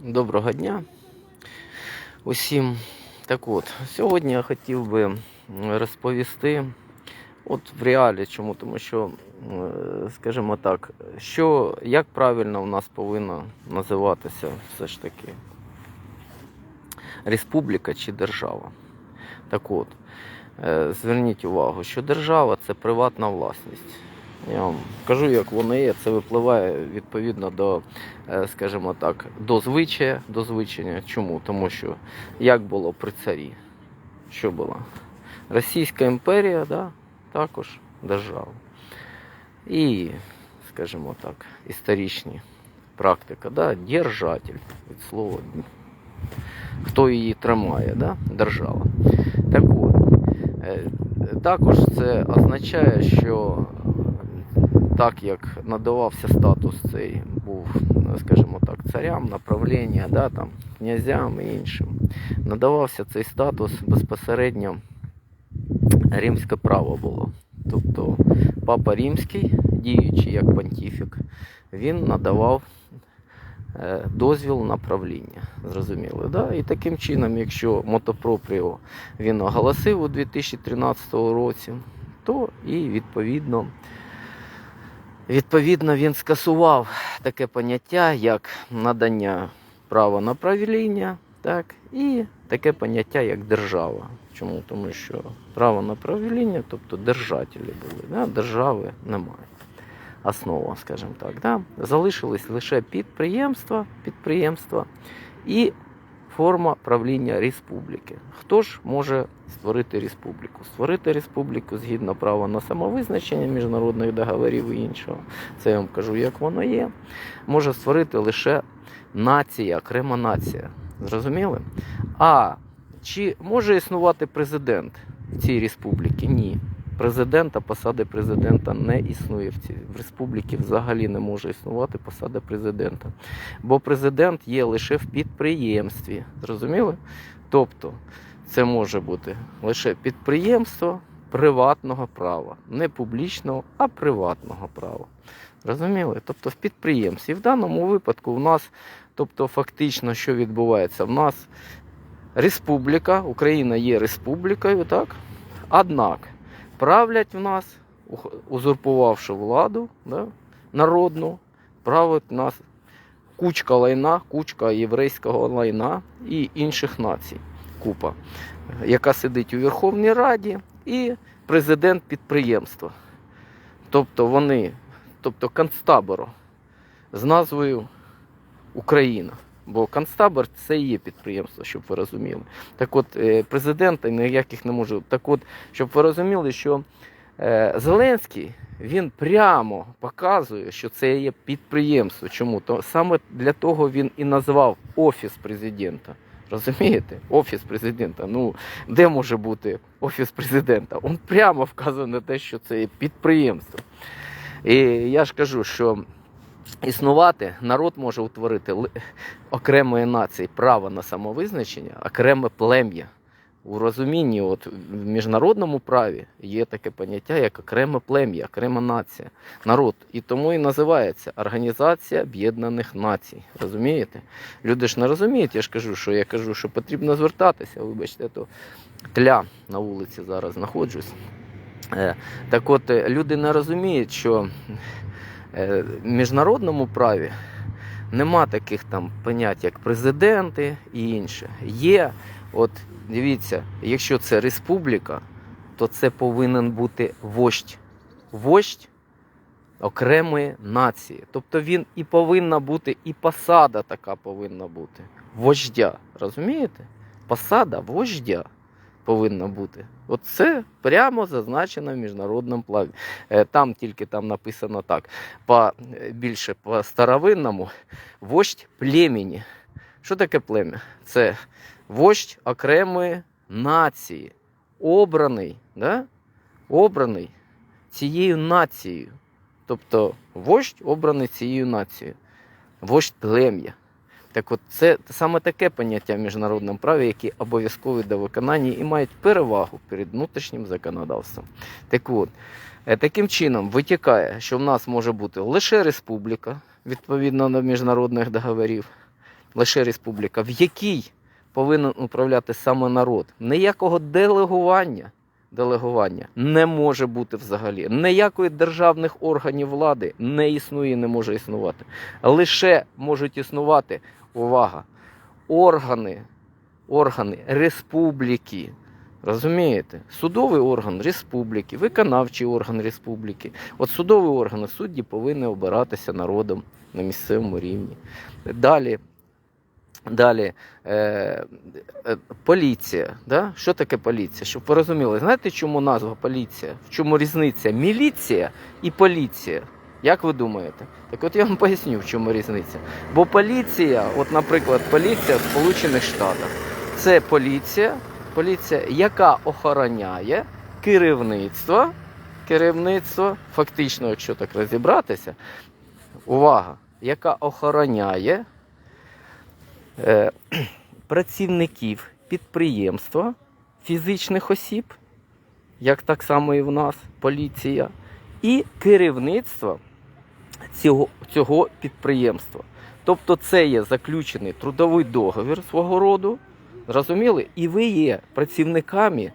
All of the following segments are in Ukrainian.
Доброго дня усім. Так от, сьогодні я хотів би розповісти от в реалі, чому? Тому що, скажімо так, що, як правильно у нас повинна називатися все ж таки республіка чи держава. Так от, е, зверніть увагу, що держава це приватна власність. Я вам кажу, як воно є, це випливає відповідно до, е, скажімо так, до звичая, до звичення. Чому? Тому що як було при царі? Що було? Російська імперія, да, також держава. І, скажімо так, історичні практика, да, держатель від слова. Хто її тримає, да? держава. Так от, е, також це означає, що так як надавався статус цей був, скажімо так, царям, направлення, да, там, князям і іншим, надавався цей статус безпосередньо римське право було. Тобто папа римський, діючи як понтіфік, він надавав е, дозвіл на правління. Зрозуміли, да? І таким чином, якщо мотопропріо він оголосив у 2013 році, то і відповідно Відповідно, він скасував таке поняття, як надання права на правління, так, і таке поняття, як держава. Чому? Тому що право на правління, тобто держателі були, да? держави немає. Основа, скажімо так. Да? Залишились лише підприємства, підприємства і форма правління республіки. Хто ж може створити республіку? Створити республіку згідно права на самовизначення міжнародних договорів і іншого. Це я вам кажу, як воно є. Може створити лише нація, окрема нація. Зрозуміли? А чи може існувати президент в цій республіці? Ні. Президента, посади президента не існує в цій в республіці взагалі не може існувати посада президента. Бо президент є лише в підприємстві. Зрозуміли? Тобто це може бути лише підприємство приватного права, не публічного, а приватного права. Розуміли? Тобто в підприємстві. В даному випадку в нас, тобто фактично, що відбувається? В нас республіка, Україна є республікою, так? Однак правлять в нас, узурпувавши владу да, народну, править в нас кучка лайна, кучка єврейського лайна і інших націй. Купа, яка сидить у Верховній Раді, і президент підприємства. Тобто вони, тобто концтабору з назвою Україна. Бо концтабор це і є підприємство, щоб ви розуміли. Так от, е, президента ніяких не може. Так от, щоб ви розуміли, що е, Зеленський він прямо показує, що це є підприємство. Чому? То саме для того він і назвав офіс президента. Розумієте? Офіс президента. Ну, де може бути офіс президента? Він прямо вказує на те, що це є підприємство. І я ж кажу, що існувати народ може утворити окремої нації право на самовизначення, окреме плем'я. У розумінні, от в міжнародному праві є таке поняття, як окреме плем'я, окрема нація, народ. І тому і називається Організація Об'єднаних Націй. Розумієте? Люди ж не розуміють, я ж кажу, що я кажу, що потрібно звертатися. Вибачте, то тля на вулиці зараз знаходжусь. Е, Так от, е, люди не розуміють, що в міжнародному праві нема таких там понять, як президенти і інше. Є, от дивіться, якщо це республіка, то це повинен бути вождь. Вождь окремої нації. Тобто він і повинна бути, і посада така повинна бути. Вождя. Розумієте? Посада вождя повинна бути. От це прямо зазначено в міжнародному плаві. Е, Там тільки там написано так, по, е, більше по старовинному, вождь племені. Що таке плем'я? Це вождь окремої нації, обраний, да? обраний цією нацією. Тобто вождь обраний цією нацією, вождь плем'я. Так от це саме таке поняття в міжнародному праві, які обов'язкові до виконання і мають перевагу перед внутрішнім законодавством. Так от, е, таким чином витікає, що в нас може бути лише республіка, відповідно до міжнародних договорів, лише республіка, в якій повинен управляти саме народ. Ніякого делегування, делегування не може бути взагалі. Ніякої державних органів влади не існує і не може існувати. Лише можуть існувати увага, органи, органи республіки. Розумієте? Судовий орган республіки, виконавчий орган республіки. От судовий орган судді повинні обиратися народом на місцевому рівні. Далі, далі е, е, поліція. Да? Що таке поліція? Щоб ви розуміли, знаєте, чому назва поліція? В чому різниця? Міліція і поліція. Як ви думаєте? Так от я вам поясню, в чому різниця. Бо поліція, от, наприклад, поліція в Сполучених Штатах, це поліція, поліція, яка охороняє керівництво, керівництво, фактично, якщо так розібратися, увага, яка охороняє працівників підприємства, фізичних осіб, як так само і в нас поліція, і керівництво цього, цього підприємства. Тобто це є заключений трудовий договір свого роду, зрозуміли? І ви є працівниками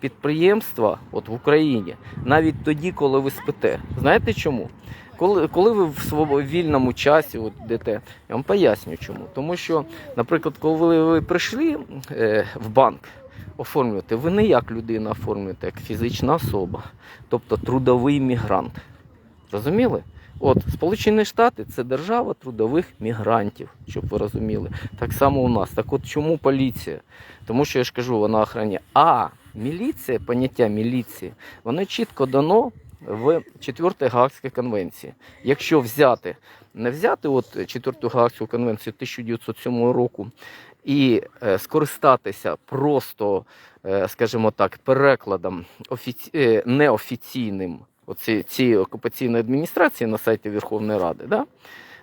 підприємства от в Україні навіть тоді, коли ви спите. Знаєте чому? Коли, коли ви в своєму вільному часі от йдете, я вам поясню чому. Тому що, наприклад, коли ви прийшли е, в банк оформлювати, ви не як людина оформлюєте, як фізична особа, тобто трудовий мігрант. Розуміли? От Сполучені Штати це держава трудових мігрантів, щоб ви розуміли. Так само у нас. Так от чому поліція? Тому що я ж кажу, вона охороняє. А міліція, поняття міліції, воно чітко дано в 4 Гаагській конвенції. Якщо взяти, не взяти от 4 Гаагську конвенцію 1907 року і е, скористатися просто, е, скажімо так, перекладом е, неофіційним цієї окупаційної адміністрації на сайті Верховної Ради, да,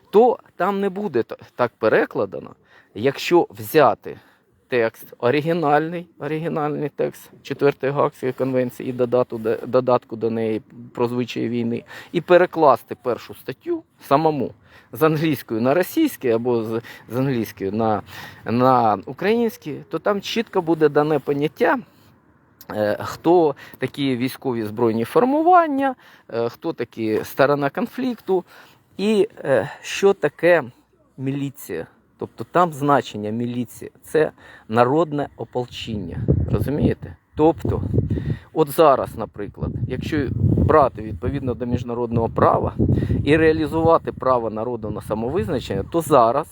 то там не буде так перекладено, якщо взяти текст, оригінальний, оригінальний текст 4 Гаагської конвенції і додату, де- додатку до неї про звичаї війни, і перекласти першу статтю самому з англійської на російський або з, з англійської на, на український, то там чітко буде дане поняття. е, Хто такі військові збройні формування, е, хто такі сторона конфлікту, і е, що таке міліція. Тобто там значення міліції це народне ополчення. Розумієте? Тобто, от зараз, наприклад, якщо брати відповідно до міжнародного права і реалізувати право народу на самовизначення, то зараз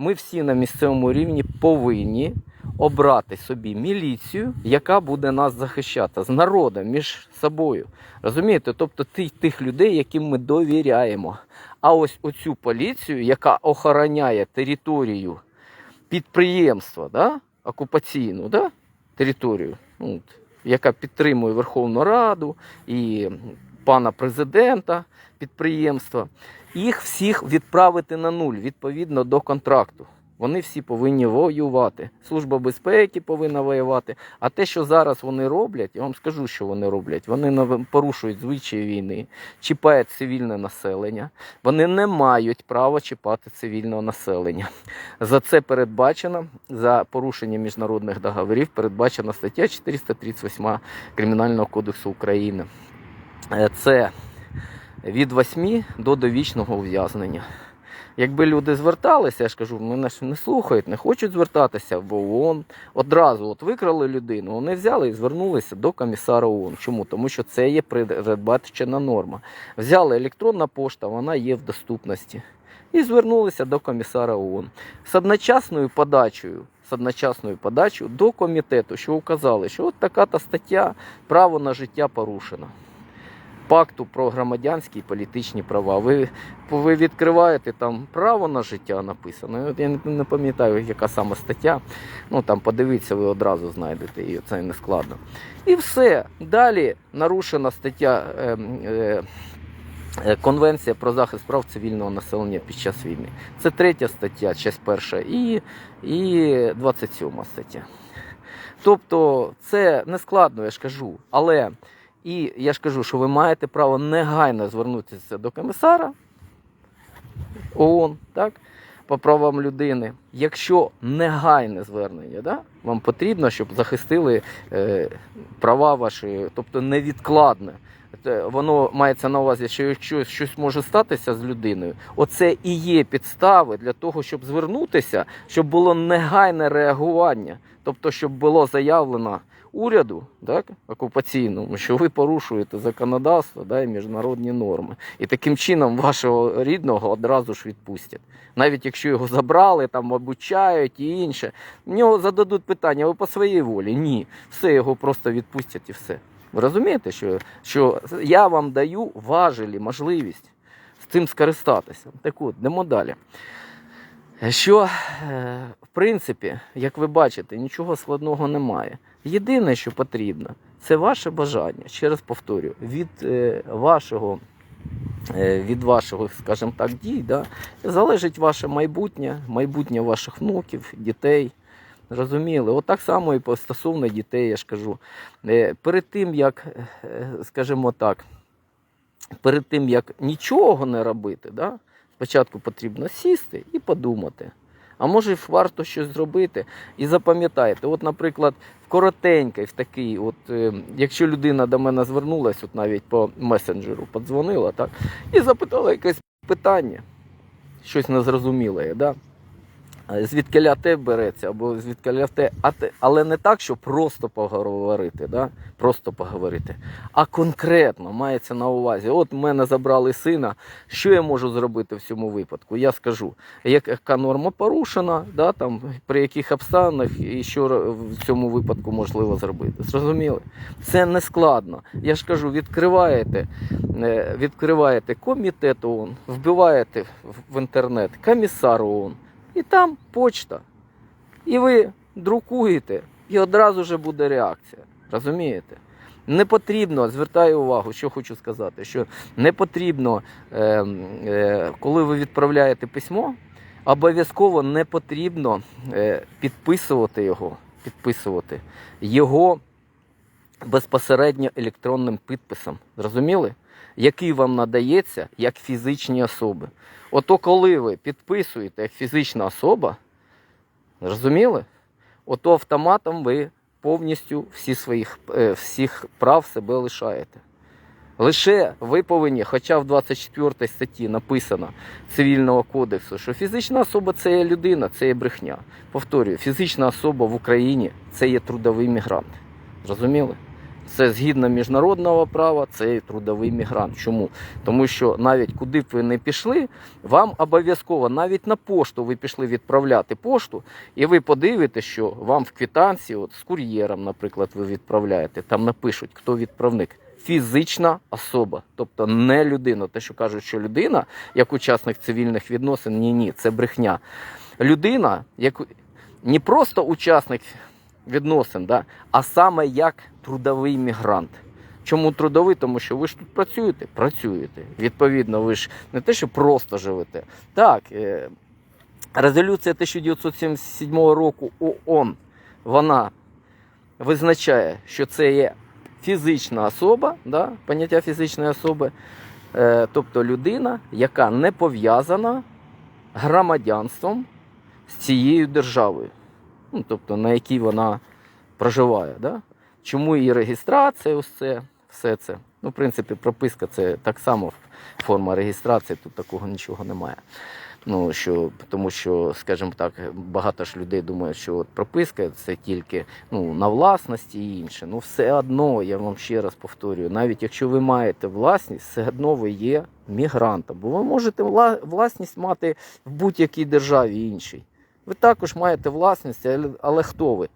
ми всі на місцевому рівні повинні обрати собі міліцію, яка буде нас захищати з народом між собою. Розумієте? Тобто тих, тих людей, яким ми довіряємо. А ось оцю поліцію, яка охороняє територію підприємства, да? окупаційну да? територію, ну, яка підтримує Верховну Раду і пана президента підприємства, їх всіх відправити на нуль відповідно до контракту. Вони всі повинні воювати. Служба безпеки повинна воювати. А те, що зараз вони роблять, я вам скажу, що вони роблять. Вони порушують звичаї війни, чіпають цивільне населення. Вони не мають права чіпати цивільного населення. За це передбачено за порушення міжнародних договорів. Передбачена стаття 438 Кримінального кодексу України. Е, Це від 8 до довічного ув'язнення. Якби люди зверталися, я ж кажу, мене ж не слухають, не хочуть звертатися в ООН. Одразу от викрали людину, вони взяли і звернулися до комісара ООН. Чому? Тому що це є передбачена норма. Взяли електронна пошта, вона є в доступності. І звернулися до комісара ООН з одночасною подачею. З одночасною подачею до комітету, що указали, що от така та стаття право на життя порушено. Пакту про громадянські і політичні права. Ви, ви відкриваєте там право на життя написано. Я не, пам'ятаю, яка саме стаття. Ну там подивіться, ви одразу знайдете її, це не складно. І все. Далі нарушена стаття е, е, Конвенція про захист прав цивільного населення під час війни. Це третя стаття, часть перша, і, і 27 стаття. Тобто це не складно, я ж кажу. Але і я ж кажу, що ви маєте право негайно звернутися до комісара ООН, так? по правам людини. Якщо негайне звернення, да, вам потрібно, щоб захистили е, права ваші, тобто невідкладне. Воно мається на увазі, що якщо щось може статися з людиною, оце і є підстави для того, щоб звернутися, щоб було негайне реагування, тобто, щоб було заявлено уряду, так, окупаційному, що ви порушуєте законодавство да, і міжнародні норми. І таким чином вашого рідного одразу ж відпустять. Навіть якщо його забрали, там обучають і інше, в нього зададуть питання, ви по своїй волі. Ні, все його просто відпустять і все. Ви розумієте, що, що я вам даю важелі, можливість з цим скористатися. Так от, йдемо далі. Що, е, в принципі, як ви бачите, нічого складного немає. Єдине, що потрібно, це ваше бажання. Ще раз повторюю, від е, вашого, е, від вашого, скажімо так, дій, да, залежить ваше майбутнє, майбутнє ваших внуків, дітей. Розуміли? От так само і стосовно дітей, я ж кажу. Е, Перед тим, як, скажімо так, перед тим, як нічого не робити, да, спочатку потрібно сісти і подумати. А може варто щось зробити. І запам'ятайте, от, наприклад, в коротенький, в такий, от, е, якщо людина до мене звернулася, от навіть по месенджеру подзвонила, так, і запитала якесь питання, щось незрозуміле, да? Звідкиля те береться, або звідкиля те, але не так, що просто поговорити, да? просто поговорити, а конкретно мається на увазі. От мене забрали сина, що я можу зробити в цьому випадку? Я скажу, яка норма порушена, да, там, при яких обставинах і що в цьому випадку можливо зробити. Зрозуміли? Це не складно. Я ж кажу, відкриваєте, е, відкриваєте комітет ООН, вбиваєте в інтернет комісар ООН, і там почта. І ви друкуєте, і одразу же буде реакція. Розумієте? Не потрібно, звертаю увагу, що хочу сказати, що не потрібно, е, е, коли ви відправляєте письмо, обов'язково не потрібно е, підписувати його, підписувати його безпосередньо електронним підписом. Зрозуміли? Який вам надається як фізичні особи. Ото коли ви підписуєте як фізична особа, зрозуміли? Ото автоматом ви повністю всі своїх, е, всіх прав себе лишаєте. Лише ви повинні, хоча в 24 статті написано Цивільного кодексу, що фізична особа це є людина, це є брехня. Повторюю, фізична особа в Україні це є трудовий мігрант. Зрозуміли? Це згідно міжнародного права, це трудовий мігрант. Чому? Тому що навіть куди б ви не пішли, вам обов'язково навіть на пошту ви пішли відправляти пошту, і ви подивитесь, що вам в квитанції, от з кур'єром, наприклад, ви відправляєте, там напишуть, хто відправник. Фізична особа, тобто не людина. Те, що кажуть, що людина, як учасник цивільних відносин, ні, ні, це брехня. Людина, як не просто учасник відносин, да, а саме як трудовий мігрант. Чому трудовий? Тому що ви ж тут працюєте? Працюєте. Відповідно, ви ж не те, що просто живете. Так, е, резолюція 1977 року ООН, вона визначає, що це є фізична особа, да, поняття фізичної особи, е, тобто людина, яка не пов'язана громадянством з цією державою, ну, тобто на якій вона проживає. Да? Чому її реєстрація, ось це, все це. Ну, в принципі, прописка це так само форма реєстрації, тут такого нічого немає. Ну, що, тому що, скажімо так, багато ж людей думають, що от прописка це тільки ну, на власності і інше. Ну, все одно, я вам ще раз повторюю, навіть якщо ви маєте власність, все одно ви є мігрантом. Бо ви можете власність мати в будь-якій державі іншій. Ви також маєте власність, але, хто ви?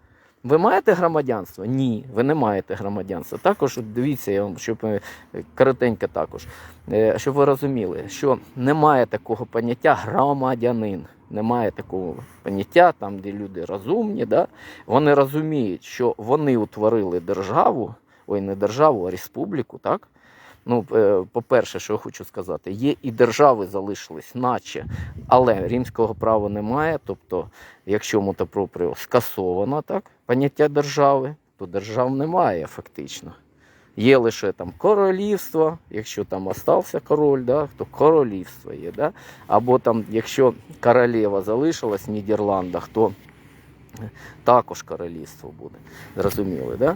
Ви маєте громадянство? Ні, ви не маєте громадянства. Також дивіться, я вам щоб е, коротенько також, е, щоб ви розуміли, що немає такого поняття громадянин. Немає такого поняття, там, де люди розумні, да? вони розуміють, що вони утворили державу, ой, не державу, а республіку, так? Ну, е, по-перше, що я хочу сказати, є і держави залишились, наче, але римського права немає. Тобто, якщо мотопроприо скасовано так, поняття держави, то держав немає фактично. Є лише там королівство, якщо там остався король, да, то королівство є. Да? Або там, якщо королева залишилась в Нідерландах, то також королівство буде. Зрозуміли, да?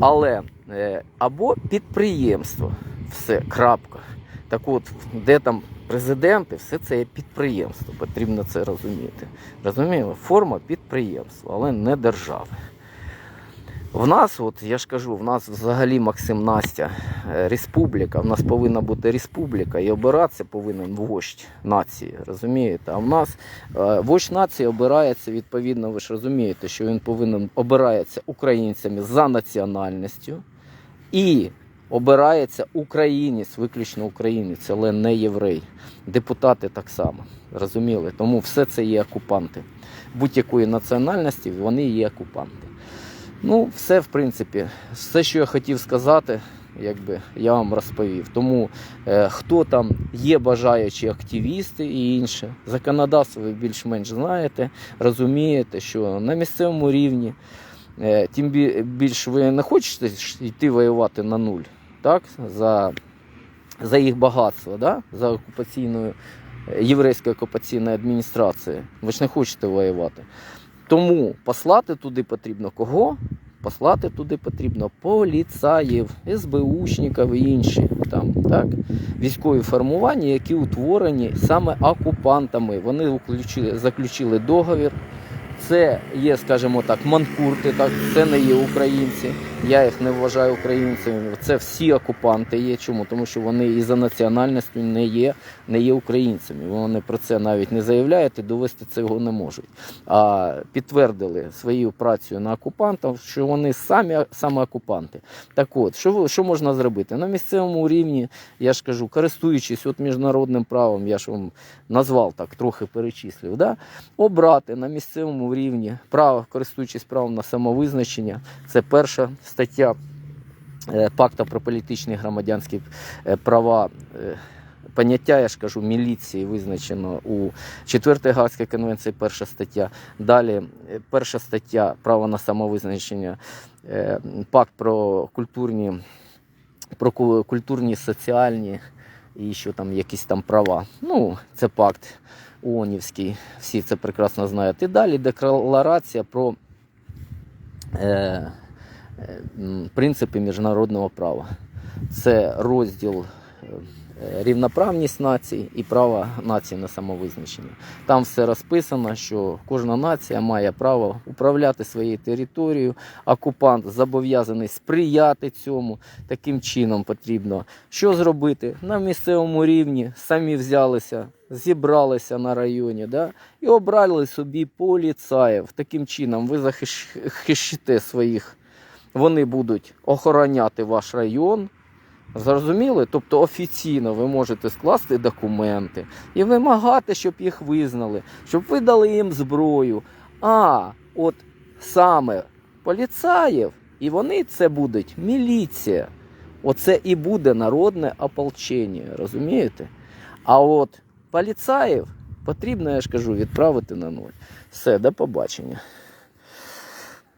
Але е, або підприємство, все, крапка. Так от, де там президенти, все це є підприємство. Потрібно це розуміти. Розуміли? Форма підприємства, але не держави. В нас, от я ж кажу, в нас взагалі Максим Настя е, республіка. В нас повинна бути республіка, і обиратися повинен вождь нації. Розумієте? А в нас е, вождь нації обирається відповідно. Ви ж розумієте, що він повинен обирається українцями за національністю і обирається українець, виключно українець, але не єврей. Депутати так само. Розуміли? Тому все це є окупанти. Будь-якої національності вони є окупанти. Ну, все, в принципі, все, що я хотів сказати, якби я вам розповів. Тому е, хто там є бажаючі активісти і інше, законодавство ви більш-менш знаєте, розумієте, що на місцевому рівні, е, тим бі- більш ви не хочете йти воювати на нуль, так? За, за їх багатство, да? за окупаційною е, єврейською окупаційною адміністрацією. Ви ж не хочете воювати. Тому послати туди потрібно кого? Послати туди потрібно поліцаїв, СБУшників і інші там, так? військові формування, які утворені саме окупантами. Вони заключили, заключили договір. Це є, скажімо так, манкурти, так, це не є українці. Я їх не вважаю українцями. Це всі окупанти є. Чому? Тому що вони і за національністю не є, не є українцями. Вони про це навіть не заявляють і довести цього не можуть. А підтвердили своєю працею на окупантів, що вони самі саме окупанти. Так от, що, що можна зробити? На місцевому рівні, я ж кажу, користуючись от міжнародним правом, я ж вам назвав так, трохи перечислив. Да? обрати на місцевому рівні право, користуючись правом на самовизначення. Це перша стаття е, Пакта про політичні громадянські е, права. Е, Поняття, я ж кажу, міліції визначено у 4 Гаагській конвенції, перша стаття. Далі перша стаття право на самовизначення, пакт про культурні, про культурні, соціальні і що там якісь там права. Ну, це пакт ООНівський, всі це прекрасно знають. І далі декларація про принципи міжнародного права. Це розділ е, рівноправність націй і право нації на самовизначення. Там все розписано, що кожна нація має право управляти своєю територією. Окупант зобов'язаний сприяти цьому. Таким чином потрібно що зробити на місцевому рівні. Самі взялися, зібралися на районі, да, і обрали собі поліцаїв. Таким чином ви захищите своїх. Вони будуть охороняти ваш район. Зрозуміли? Тобто офіційно ви можете скласти документи і вимагати, щоб їх визнали, щоб ви дали їм зброю. А от саме поліцаїв, і вони це будуть міліція. Оце і буде народне ополчення, розумієте? А от поліцаїв потрібно, я ж кажу, відправити на нуль. Все, до побачення.